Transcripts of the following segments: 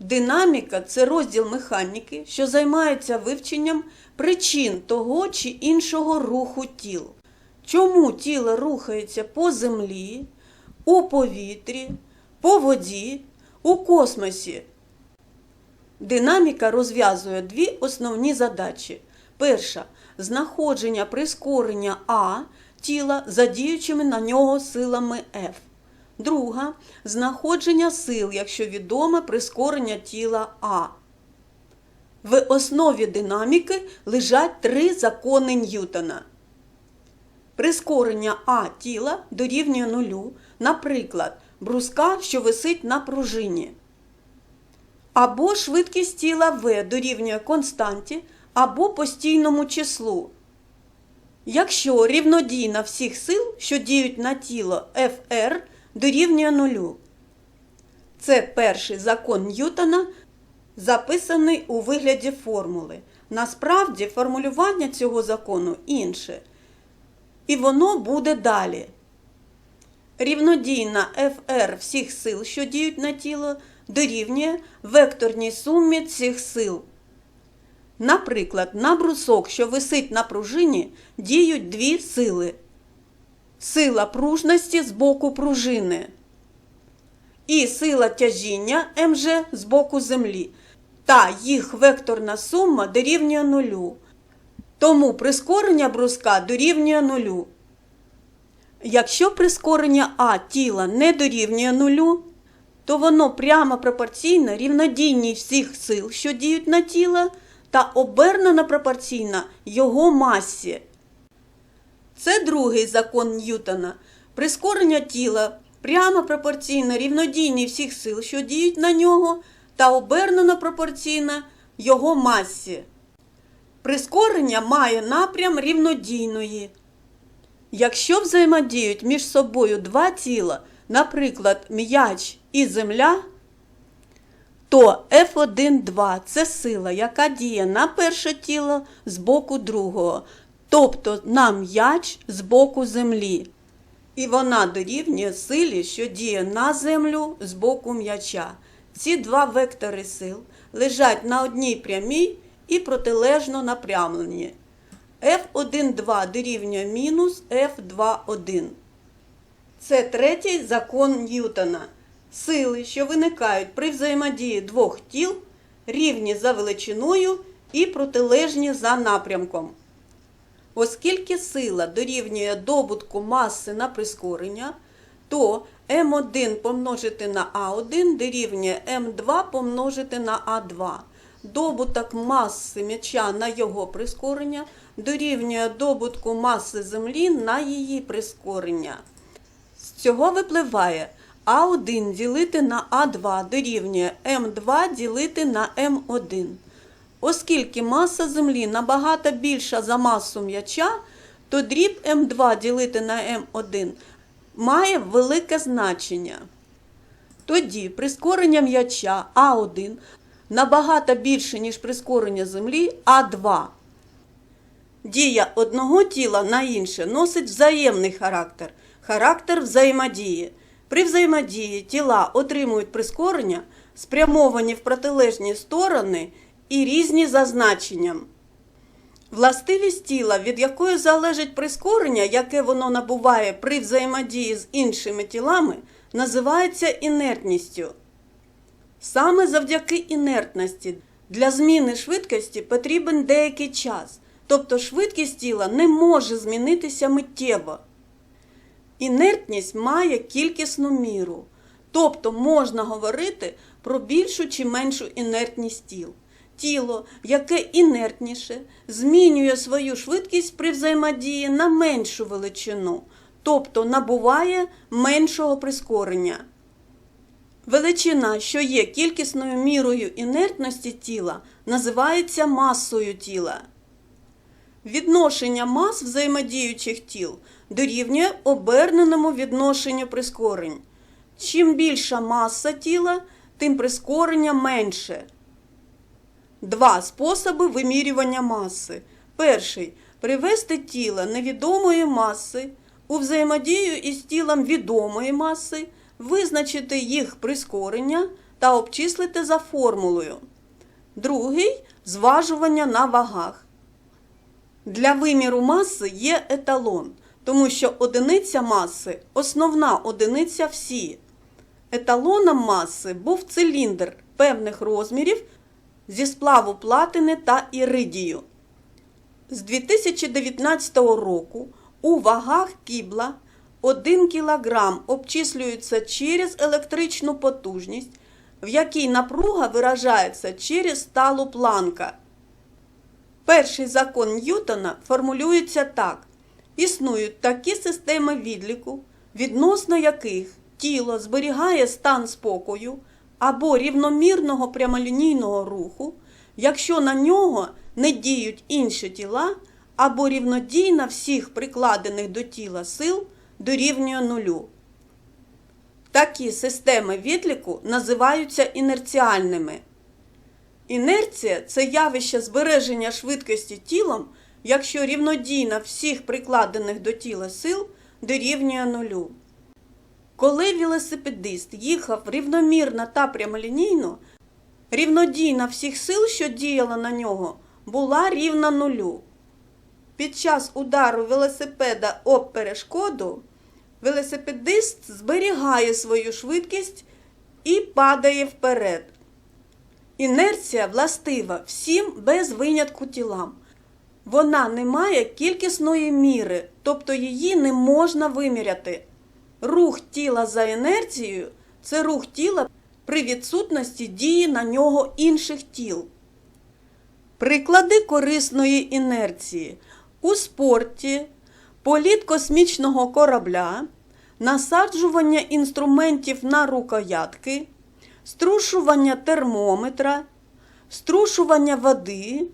Динаміка це розділ механіки, що займається вивченням причин того чи іншого руху тіл. Чому тіло рухається по землі, у повітрі, по воді, у космосі. Динаміка розв'язує дві основні задачі. Перша знаходження прискорення А тіла за діючими на нього силами F. Друга знаходження сил, якщо відоме прискорення тіла А. В основі динаміки лежать три закони Ньютона. Прискорення А тіла дорівнює нулю, наприклад, бруска, що висить на пружині. Або швидкість тіла В дорівнює константі, або постійному числу. Якщо рівнодійна всіх сил, що діють на тіло Fr, дорівнює нулю. Це перший закон Ньютона, записаний у вигляді формули. Насправді формулювання цього закону інше. І воно буде далі. Рівнодійна Fr всіх сил, що діють на тіло, дорівнює векторній сумі цих сил. Наприклад, на брусок, що висить на пружині, діють дві сили. Сила пружності з боку пружини і сила тяжіння МЖ з боку землі. Та їх векторна сума дорівнює нулю. Тому прискорення бруска дорівнює нулю. Якщо прискорення А тіла не дорівнює нулю, то воно прямо пропорційно рівнодійній всіх сил, що діють на тіло, та обернено пропорційно його масі. Це другий закон Ньютона. Прискорення тіла прямо пропорційно рівнодійній всіх сил, що діють на нього, та обернено пропорційно його масі. Прискорення має напрям рівнодійної. Якщо взаємодіють між собою два тіла, наприклад, м'яч і земля, то F1,2 це сила, яка діє на перше тіло з боку другого, тобто на м'яч з боку землі. І вона дорівнює силі, що діє на землю з боку м'яча. Ці два вектори сил лежать на одній прямій і протилежно напрямлені. F1,2 дорівнює мінус F2,1. Це третій закон Ньютона. Сили, що виникають при взаємодії двох тіл, рівні за величиною і протилежні за напрямком. Оскільки сила дорівнює добутку маси на прискорення, то М1 помножити на А1 дорівнює М2 помножити на А2. Добуток маси м'яча на його прискорення дорівнює добутку маси Землі на її прискорення. З цього випливає А1 ділити на А2 дорівнює М2 ділити на М1. Оскільки маса Землі набагато більша за масу м'яча, то дріб М2 ділити на М1 має велике значення. Тоді прискорення м'яча А1 набагато більше, ніж прискорення Землі А2. Дія одного тіла на інше носить взаємний характер, характер взаємодії. При взаємодії тіла отримують прискорення, спрямовані в протилежні сторони і різні за значенням. Властивість тіла, від якої залежить прискорення, яке воно набуває при взаємодії з іншими тілами, називається інертністю. Саме завдяки інертності для зміни швидкості потрібен деякий час, тобто швидкість тіла не може змінитися миттєво. Інертність має кількісну міру, тобто можна говорити про більшу чи меншу інертність тіл. Тіло, яке інертніше, змінює свою швидкість при взаємодії на меншу величину, тобто набуває меншого прискорення. Величина, що є кількісною мірою інертності тіла, називається масою тіла. Відношення мас взаємодіючих тіл дорівнює оберненому відношенню прискорень. Чим більша маса тіла, тим прискорення менше. Два способи вимірювання маси. Перший привести тіло невідомої маси у взаємодію із тілом відомої маси, визначити їх прискорення та обчислити за формулою. Другий зважування на вагах. Для виміру маси є еталон, тому що одиниця маси основна одиниця всі. Еталоном маси був циліндр певних розмірів зі сплаву платини та іридію. З 2019 року у вагах кібла 1 кг обчислюється через електричну потужність, в якій напруга виражається через сталу планка. Перший закон Ньютона формулюється так: існують такі системи відліку, відносно яких тіло зберігає стан спокою або рівномірного прямолінійного руху, якщо на нього не діють інші тіла, або рівнодійна всіх прикладених до тіла сил дорівнює нулю. Такі системи відліку називаються інерціальними. Інерція це явище збереження швидкості тілом, якщо рівнодійна всіх прикладених до тіла сил дорівнює нулю. Коли велосипедист їхав рівномірно та прямолінійно, рівнодійна всіх сил, що діяла на нього, була рівна нулю. Під час удару велосипеда об перешкоду велосипедист зберігає свою швидкість і падає вперед. Інерція властива всім без винятку тілам. Вона не має кількісної міри, тобто її не можна виміряти. Рух тіла за інерцією це рух тіла при відсутності дії на нього інших тіл. Приклади корисної інерції у спорті, політ космічного корабля, насаджування інструментів на рукоятки, струшування термометра, струшування води,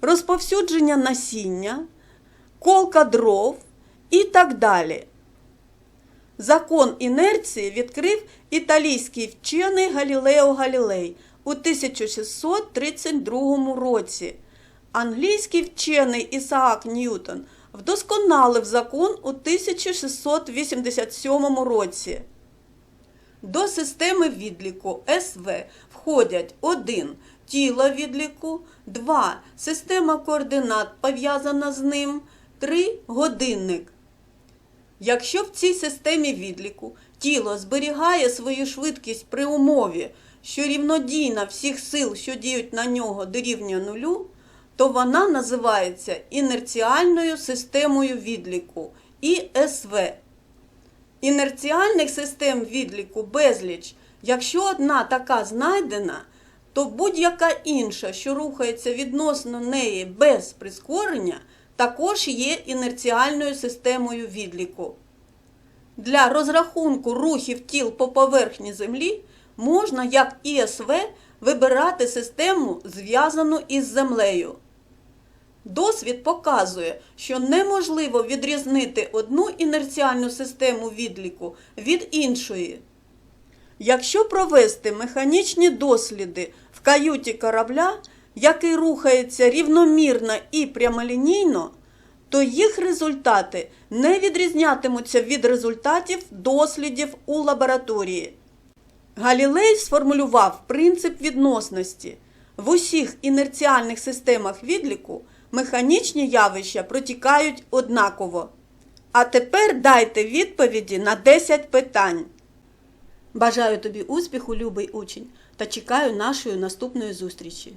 розповсюдження насіння, колка дров і так далі. Закон інерції відкрив італійський вчений Галілео Галілей у 1632 році. Англійський вчений Ісаак Ньютон вдосконалив закон у 1687 році. До системи відліку СВ входять 1. Тіло відліку, 2. Система координат пов'язана з ним, 3. Годинник. Якщо в цій системі відліку тіло зберігає свою швидкість при умові, що рівнодійна всіх сил, що діють на нього, дорівнює нулю, то вона називається інерціальною системою відліку ІСВ. Інерціальних систем відліку безліч. Якщо одна така знайдена, то будь-яка інша, що рухається відносно неї без прискорення, також є інерціальною системою відліку. Для розрахунку рухів тіл по поверхні Землі можна, як ІСВ, вибирати систему, зв'язану із Землею. Досвід показує, що неможливо відрізнити одну інерціальну систему відліку від іншої. Якщо провести механічні досліди в каюті корабля, який рухається рівномірно і прямолінійно, то їх результати не відрізнятимуться від результатів дослідів у лабораторії. Галілей сформулював принцип відносності. В усіх інерціальних системах відліку механічні явища протікають однаково. А тепер дайте відповіді на 10 питань. Бажаю тобі успіху, любий учень, та чекаю нашої наступної зустрічі.